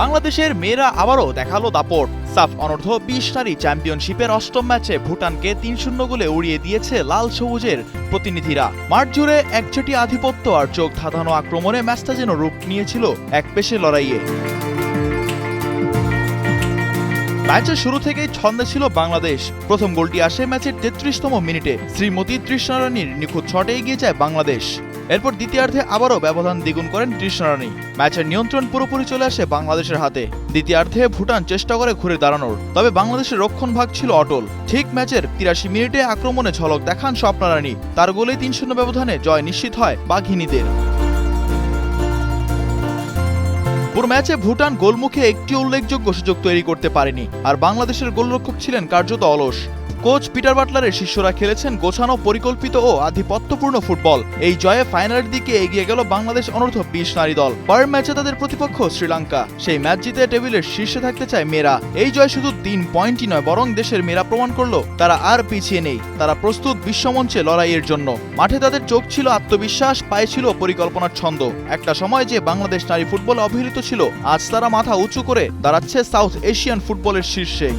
বাংলাদেশের মেয়েরা আবারও দেখাল দাপট। সাফ অনূর্ধ্ব বিশ নারী চ্যাম্পিয়নশিপের অষ্টম ম্যাচে ভুটানকে তিন শূন্য গোলে উড়িয়ে দিয়েছে লাল সবুজের প্রতিনিধিরা। মাঠ জুড়ে একচেটি আধিপত্য আর চোখ ধাঁধানো আক্রমণে ম্যাচটা যেন রূপ নিয়েছিল এক পেশে লড়াইয়ে। ম্যাচের শুরু থেকেই ছন্দে ছিল বাংলাদেশ। প্রথম গোলটি আসে ম্যাচের তেত্রিশতম মিনিটে। শ্রীমতী তৃষ্ণারানীর নিখুঁত শটে এগিয়ে যায় বাংলাদেশ। এরপর দ্বিতীয়ার্ধে আবারও ব্যবধান দ্বিগুণ করেন তৃষ্ণারানী ম্যাচের নিয়ন্ত্রণ পুরোপুরি চলে আসে বাংলাদেশের হাতে। দ্বিতীয়ার্ধে ভুটান চেষ্টা করে ঘুরে দাঁড়ানোর। তবে বাংলাদেশের রক্ষণ ভাগ ছিল অটল। ঠিক ম্যাচের তিরাশি মিনিটে আক্রমণে ঝলক দেখান স্বপ্নারানী তার গোলে তিন শূন্য ব্যবধানে জয় নিশ্চিত হয় বাঘিনীদের। পুরো ম্যাচে ভুটান গোলমুখে একটি উল্লেখযোগ্য সুযোগ তৈরি করতে পারেনি। আর বাংলাদেশের গোলরক্ষক ছিলেন কার্যত অলস। কোচ পিটার বাটলারের শিষ্যরা খেলেছেন গোছানো, পরিকল্পিত ও আধিপত্যপূর্ণ ফুটবল। এই জয়ে ফাইনালের দিকে এগিয়ে গেল বাংলাদেশ অনূর্ধ্ব বিশ নারী দল। পরের ম্যাচে তাদের প্রতিপক্ষ শ্রীলঙ্কা। সেই ম্যাচ জিতে টেবিলের শীর্ষে থাকতে চায় মেয়েরা। এই জয় শুধু তিন পয়েন্টই নয়, বরং দেশের মেয়েরা প্রমাণ করল, তারা আর পিছিয়ে নেই। তারা প্রস্তুত বিশ্বমঞ্চে লড়াইয়ের জন্য। মাঠে তাদের চোখ ছিল আত্মবিশ্বাস, পায়ে ছিল পরিকল্পনার ছন্দ। একটা সময় যে বাংলাদেশ নারী ফুটবল অবহেলিত ছিল, আজ তারা মাথা উঁচু করে দাঁড়াচ্ছে সাউথ এশিয়ান ফুটবলের শীর্ষে।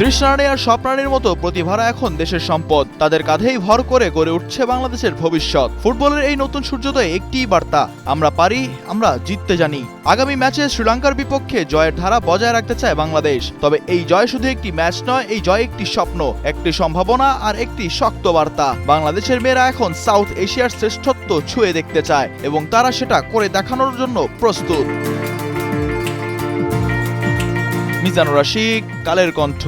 তৃষ্ণারানী আর স্বপ্নারানীর মতো প্রতিভারা এখন দেশের সম্পদ। তাদের কাঁধেই ভর করে গড়ে উঠছে বাংলাদেশের ভবিষ্যৎ। ফুটবলের এই নতুন সূর্যোদয়ে একটিই বার্তা। আমরা পারি, আমরা জিততে জানি। আগামী ম্যাচে শ্রীলঙ্কার বিপক্ষে জয়ের ধারা বজায় রাখতে চায় বাংলাদেশ। তবে এই জয় শুধু একটি ম্যাচ নয়, এই জয় একটি স্বপ্ন, একটি সম্ভাবনা আর একটি শক্ত বার্তা। বাংলাদেশের মেয়েরা এখন সাউথ এশিয়ার শ্রেষ্ঠত্ব ছুঁয়ে দেখতে চায় এবং তারা সেটা করে দেখানোর জন্য প্রস্তুত। মিজানুর রশিক কালের কণ্ঠ।